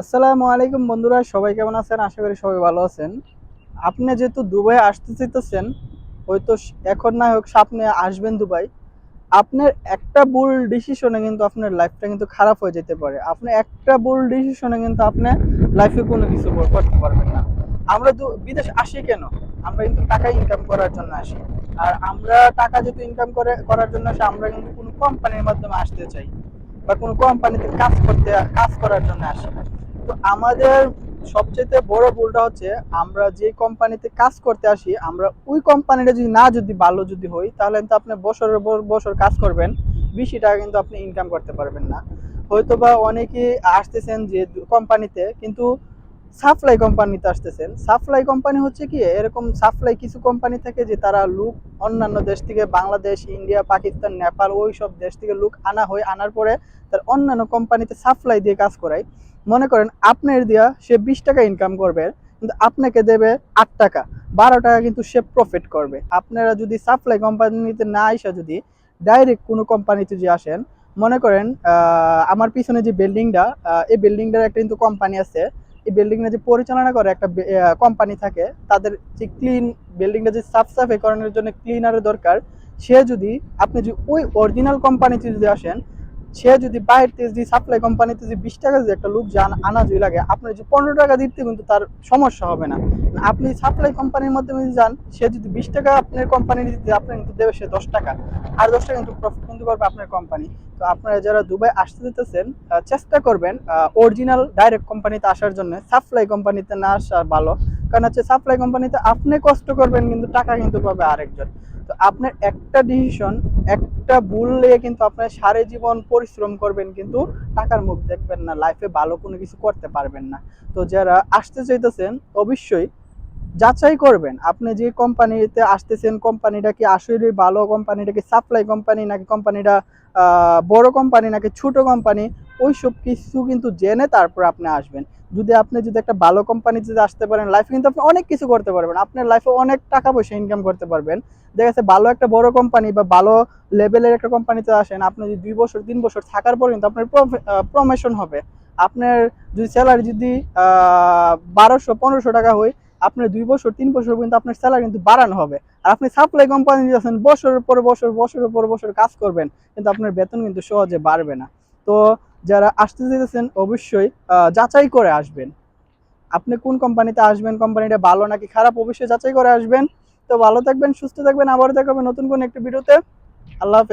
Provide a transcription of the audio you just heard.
আসসালামু আলাইকুম বন্ধুরা, সবাই কেমন আছেন? আশা করি সবাই ভালো আছেন। আপনি যেহেতু দুবাই আসতে চাইতেছেন, হয়তো এখন না হোক সামনে আসবেন দুবাই। আপনার একটা ভুল ডিসিশনে কিন্তু আপনার লাইফটা কিন্তু খারাপ হয়ে যেতে পারে। আপনি একটা ভুল ডিসিশনে কিন্তু আপনি লাইফে কোনো কিছু কর- করতে পারবেন না। আমরা তো বিদেশ আসি কেন? আমরা কিন্তু টাকা ইনকাম করার জন্য আসি। আর আমরা টাকা যেহেতু ইনকাম করে করার জন্য আসি, আমরা কিন্তু কোনো কোম্পানির মাধ্যমে আসতে চাই। বা কোনো কোম্পানিতে কাজ করতে কাজ করার জন্য আসি। তো আমাদের সবচেয়ে বড় ভুলটা হচ্ছে আমরা যে কোম্পানিতে কাজ করতে আসি, আমরা ওই কোম্পানিটা যদি না যদি ভালো যদি হই, তাহলে কিন্তু আপনি বছরের পর বছর কাজ করবেন, বেশি টাকা কিন্তু আপনি ইনকাম করতে পারবেন না। হয়তো বা অনেকে আসতেছেন যে কোম্পানিতে, কিন্তু সাপ্লাই কোম্পানিতে আসতেছেন। সাপ্লাই কোম্পানি হচ্ছে কি, এরকম সাপ্লাই কিছু কোম্পানি থাকে যে তারা লুক অন্যান্য দেশ থেকে বাংলাদেশ, ইন্ডিয়া, পাকিস্তান, নেপাল ওই সব দেশ থেকে লুক আনা হয়, আনার পরে তার অন্যান্য কোম্পানিতে সাপ্লাই দিয়ে কাজ করায়। মনে করেন আপনার দিয়া সে বিশ টাকা ইনকাম করবে, কিন্তু আপনাকে দেবে আট টাকা। বারো টাকা কিন্তু সে প্রফিট করবে। আপনারা যদি সাপ্লাই কোম্পানিতে না আসা যদি ডাইরেক্ট কোনো কোম্পানিতে যে আসেন, মনে করেন আমার পিছনে যে বিল্ডিংটা এই বিল্ডিংটার একটা কিন্তু কোম্পানি আছে। এই বিল্ডিংটা যে পরিচালনা করে একটা কোম্পানি থাকে, তাদের যে ক্লিন বিল্ডিংটা যে সাফ সাফাই করানোর জন্য ক্লিনারের দরকার, সে যদি, আপনি যদি ওই অরিজিনাল কোম্পানিতে যদি আসেন সে যদি বাইরে থেকে যদি সাপ্লাই কোম্পানিতে যদি বিশ টাকা যদি একটা লোক যান আনা যদি লাগে, আপনার যদি পনেরো টাকা দিতে কিন্তু তার সমস্যা হবে না। আপনি সাপ্লাই কোম্পানির মাধ্যমে যদি যান, সে যদি বিশ টাকা আপনার কোম্পানি দিতে আপনার কিন্তু দেবে সে দশ টাকা। আর দশ টাকা কিন্তু প্রফিট কিন্তু করবে আপনার কোম্পানি তো আপনারা যারা দুবাই আসতে যেতেছেন চেষ্টা করবেন অরিজিনাল ডাইরেক্ট কোম্পানিতে আসার জন্য। সাপ্লাই কোম্পানিতে না আসা ভালো। কারণ হচ্ছে সাপ্লাই কোম্পানিতে আপনি কষ্ট করবেন, কিন্তু টাকা কিন্তু পাবে আরেকজন। তো আপনার একটা ডিসিশন একটা ভুল নিয়ে কিন্তু আপনার সারা জীবন পরিশ্রম করবেন, কিন্তু টাকার মুখ দেখবেন না লাইফে ভালো কোনো কিছু করতে পারবেন না। তো যারা আসতে চাইতেছেন, অবশ্যই যাচাই করবেন। আপনি যে কোম্পানিতে আসতেছেন কোম্পানিটা কি আসলে ভালো কোম্পানিটা কি সাপ্লাই কোম্পানি নাকি কোম্পানিটা বড় কোম্পানি নাকি ছোট কোম্পানি ওই সব কিছু কিন্তু জেনে তারপর আপনি আসবেন। যদি আপনি যদি একটা ভালো কোম্পানিতে যদি আসতে পারেন লাইফে কিন্তু আপনি অনেক কিছু করতে পারবেন। আপনার লাইফে অনেক টাকা পয়সা ইনকাম করতে পারবেন। দেখা যাচ্ছে ভালো একটা বড় কোম্পানি বা ভালো লেভেলের একটা কোম্পানিতে আসেন, আপনি যদি দুই বছর, তিন বছর থাকার পর কিন্তু আপনার প্রমোশন হবে। আপনার যদি স্যালারি যদি বারোশো, পনেরোশো টাকা হয়, আপনার দুই বছর, তিন বছর কিন্তু আপনার স্যালারি কিন্তু বাড়ানো হবে। আর আপনি সাপ্লাই কোম্পানি আছেন, বছরের পর বছর, বছরের পর বছর কাজ করবেন, কিন্তু আপনার বেতন কিন্তু সহজে বাড়বে না। তো যারা আসতে চাইতেছেন, অবশ্যই যাচাই করে আসবেন। আপনি কোন কোম্পানিতে আসবেন, কোম্পানিটা ভালো নাকি খারাপ, অবশ্যই যাচাই করে আসবেন। তো ভালো থাকবেন, সুস্থ থাকবেন আবার দেখাবেন নতুন কোন একটি ভিডিওতে। আল্লাহ হাফেজ।